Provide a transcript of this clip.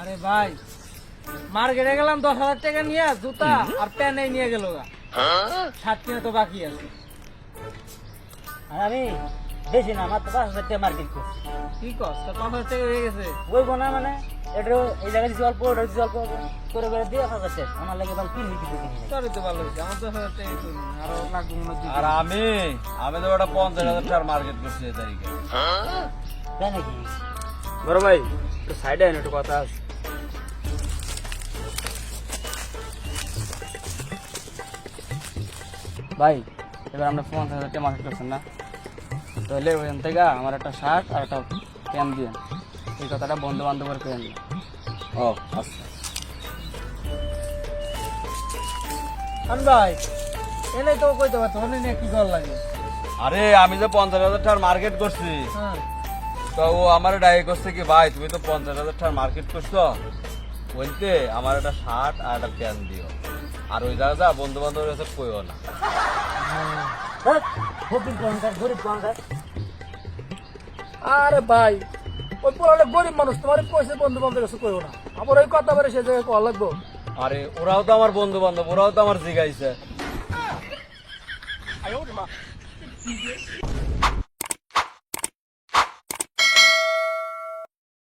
আরে ভাই মার্কেটে গেলাম দশ হাজার টাকা নিয়ে জুতা আর প্যানে নিয়ে গেল গা। সাত কিনে তো বাকি আছে। আর আমি বেশি না আমার তো পাঁচ হাজার টাকা মার্কেট করছি কি কস তোর পাঁচ হাজার টাকা হয়ে গেছে। ওই গোনা মানে এটা এই জায়গায় দিচ্ছি অল্প ওটা দিচ্ছি অল্প করে করে দিয়ে পাঁচ হাজার টাকা। আমার লাগে ভালো কিনবি কিছু তোর তো ভালো হয়েছে আমার দশ হাজার টাকা আরও লাগবে মনে হয় আর আমি আমি তো ওটা পঞ্চাশ হাজার টাকার মার্কেট করছি এই তারিখে। তাই নাকি? বড় ভাই একটু সাইডে আইন একটু কথা আছে। ভাই এবার আমরা পঞ্চাশ হাজার টাকা মার্কেট করছেন না। তাহলে ওইখান থেকে আমার একটা শার্ট আর একটা প্যান্ট দিয়ে এই কথাটা বন্ধু বান্ধবের পেন ও আচ্ছা। ভাই এনে তো কইতে পারতো অনেক নিয়ে কি কর লাগে? আরে আমি যে পঞ্চাশ হাজার টাকার মার্কেট করছি। হ্যাঁ। তো ও আমার ডাই করছে কি ভাই তুমি তো পঞ্চাশ হাজার টাকার মার্কেট করছ? বলতে আমার একটা শার্ট আর একটা প্যান্ট দিও। আর ওই জায়গা বন্ধু বান্ধবের কাছে কইও না। আরে ভাই ওই পুরালে গরিব মানুষ তোমার পয়সা বন্ধু বান্ধব কাছে কইও না। আবার ওই কথা বলে সে জায়গায় কল লাগবো। আরে ওরাও তো আমার বন্ধু বান্ধব ওরাও তো আমার জিগাইছে।